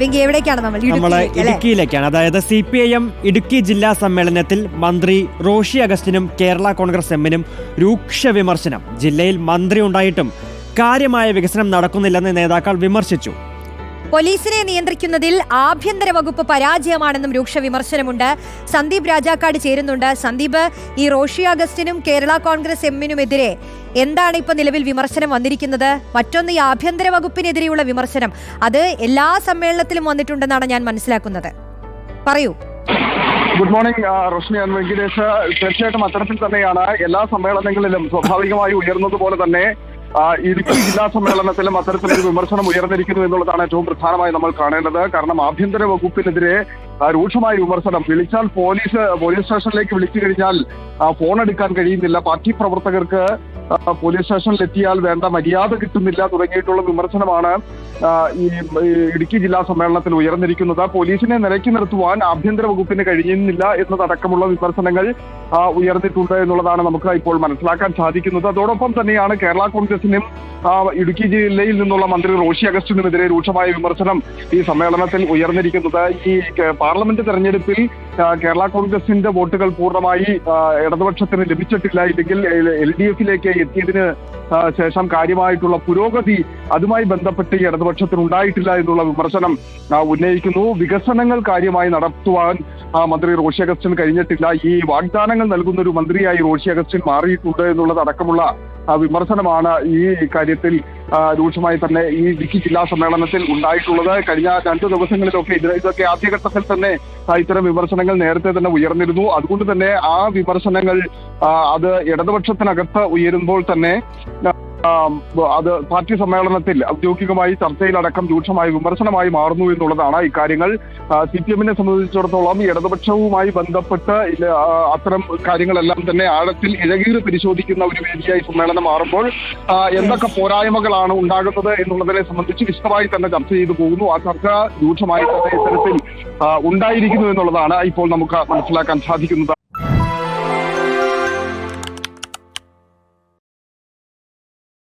വെങ്കി എവിടേക്കാണ് നമ്മൾ? നമ്മൾ ഇടുക്കിയിലേക്കാണ് അതായത് C P I M Idukki ജില്ലാ സമ്മേളനത്തിൽ മന്ത്രി റോഷി അഗസ്റ്റിനും കേരള കോൺഗ്രസ് എമ്മിനും രൂക്ഷ വിമർശനം. ജില്ലയിൽ മന്ത്രി ഉണ്ടായിട്ടും കാര്യമായ വികസനം നടക്കുന്നില്ലെന്ന് നേതാക്കൾ വിമർശിച്ചു. പോലീസിനെ നിയന്ത്രിക്കുന്നതിൽ ആഭ്യന്തര വകുപ്പ് പരാജയമാണെന്നും രൂക്ഷ വിമർശനമുണ്ട്. സന്ദീപ് രാജാക്കാട് ചേരുന്നുണ്ട്. സന്ദീപ് ഈ റോഷി അഗസ്റ്റിനും കേരള കോൺഗ്രസ് എമ്മിനുമെതിരെ എന്താണ് ഇപ്പൊ നിലവിൽ വിമർശനം വന്നിരിക്കുന്നത്? മറ്റൊന്ന് ഈ ആഭ്യന്തര വകുപ്പിനെതിരെയുള്ള വിമർശനം. അത് എല്ലാ സമ്മേളനത്തിലും വന്നിട്ടുണ്ടെന്നാണ് ഞാൻ മനസ്സിലാക്കുന്നത്. പറയൂ. Good morning Roshni and Venkitesh. തീർച്ചയായിട്ടും അത്തരത്തിൽ തന്നെയാണ് എല്ലാ സമ്മേളനങ്ങളിലും സ്വാഭാവികമായി ഉയർന്നതുപോലെ തന്നെ ഇടുക്കി ജില്ലാ സമ്മേളനത്തിലും അത്തരത്തിലൊരു വിമർശനം ഉയർന്നിരിക്കുന്നു എന്നുള്ളതാണ് ഏറ്റവും പ്രധാനമായി നമ്മൾ കാണേണ്ടത്. കാരണം ആഭ്യന്തര വകുപ്പിനെതിരെ രൂക്ഷമായ വിമർശനം. വിളിച്ചാൽ പോലീസ് പോലീസ് സ്റ്റേഷനിലേക്ക് വിളിച്ചു കഴിഞ്ഞാൽ ഫോൺ എടുക്കാൻ കഴിയുന്നില്ല. പാർട്ടി പ്രവർത്തകർക്ക് പോലീസ് സ്റ്റേഷനിൽ എത്തിയാൽ വേണ്ട മര്യാദ കിട്ടുന്നില്ല തുടങ്ങിയിട്ടുള്ള വിമർശനമാണ് ഈ ഇടുക്കി ജില്ലാ സമ്മേളനത്തിൽ ഉയർന്നിരിക്കുന്നത്. പോലീസിനെ നിലയ്ക്ക് നിർത്തുവാൻ ആഭ്യന്തര വകുപ്പിന് കഴിയുന്നില്ല എന്നതടക്കമുള്ള വിമർശനങ്ങൾ ഉയർന്നിട്ടുണ്ട് എന്നുള്ളതാണ് നമുക്ക് ഇപ്പോൾ മനസ്സിലാക്കാൻ സാധിക്കുന്നത്. അതോടൊപ്പം തന്നെയാണ് കേരള കോൺഗ്രസിനും ഇടുക്കി ജില്ലയിൽ നിന്നുള്ള മന്ത്രി റോഷി അഗസ്റ്റിനുമെതിരെ രൂക്ഷമായ വിമർശനം ഈ സമ്മേളനത്തിൽ ഉയർന്നിരിക്കുന്നത്. ഈ പാർലമെന്റ് തെരഞ്ഞെടുപ്പിൽ കേരള കോൺഗ്രസിന്റെ വോട്ടുകൾ പൂർണമായി ഇടതുപക്ഷത്തിന് ലഭിച്ചിട്ടില്ല. ഇല്ലെങ്കിൽ എൽ ഡി എഫിലേക്ക് എത്തിയതിന് ശേഷം കാര്യമായിട്ടുള്ള പുരോഗതി അതുമായി ബന്ധപ്പെട്ട് ഇടതുപക്ഷത്തിന് ഉണ്ടായിട്ടില്ല എന്നുള്ള വിമർശനം ഉന്നയിക്കുന്നു. വികസനങ്ങൾ കാര്യമായി നടത്തുവാൻ ആ, മന്ത്രി റോഷി അഗസ്റ്റിൻ കഴിഞ്ഞിട്ടില്ല. ഈ വാഗ്ദാനങ്ങൾ നൽകുന്ന ഒരു മന്ത്രിയായി റോഷി അഗസ്റ്റിൻ മാറിയിട്ടുണ്ട് എന്നുള്ളതടക്കമുള്ള വിമർശനമാണ് ഈ കാര്യത്തിൽ രൂക്ഷമായി തന്നെ ഈ ഇടുക്കി ജില്ലാ സമ്മേളനത്തിൽ ഉണ്ടായിട്ടുള്ളത്. കഴിഞ്ഞ രണ്ട് ദിവസങ്ങളിലൊക്കെ ഇത് ഇതൊക്കെ ആദ്യഘട്ടത്തിൽ തന്നെ ഇത്തരം വിമർശനങ്ങൾ നേരത്തെ തന്നെ ഉയർന്നിരുന്നു. അതുകൊണ്ട് തന്നെ ആ വിമർശനങ്ങൾ അത് ഇടതുപക്ഷത്തിനകത്ത് ഉയരുമ്പോൾ തന്നെ അത് പാർട്ടി സമ്മേളനത്തിൽ ഔദ്യോഗികമായി ചർച്ചയിലടക്കം രൂക്ഷമായ വിമർശനമായി മാറുന്നു എന്നുള്ളതാണ് ഇക്കാര്യങ്ങൾ. സി പി എമ്മിനെ സംബന്ധിച്ചിടത്തോളം ഇടതുപക്ഷവുമായി ബന്ധപ്പെട്ട് അത്തരം കാര്യങ്ങളെല്ലാം തന്നെ ആഴത്തിൽ ഇഴകീറി പരിശോധിക്കുന്ന ഒരു വേദിയായി സമ്മേളനം മാറുമ്പോൾ എന്തൊക്കെ പോരായ്മകളാണ് ഉണ്ടാകുന്നത് എന്നുള്ളതിനെ സംബന്ധിച്ച് വിശദമായി തന്നെ ചർച്ച ചെയ്തു പോകുന്നു. ആ ചർച്ച രൂക്ഷമായി തന്നെ ഇത്തരത്തിൽ ഉണ്ടായിരിക്കുന്നു എന്നുള്ളതാണ് ഇപ്പോൾ നമുക്ക് മനസ്സിലാക്കാൻ സാധിക്കുന്നത്.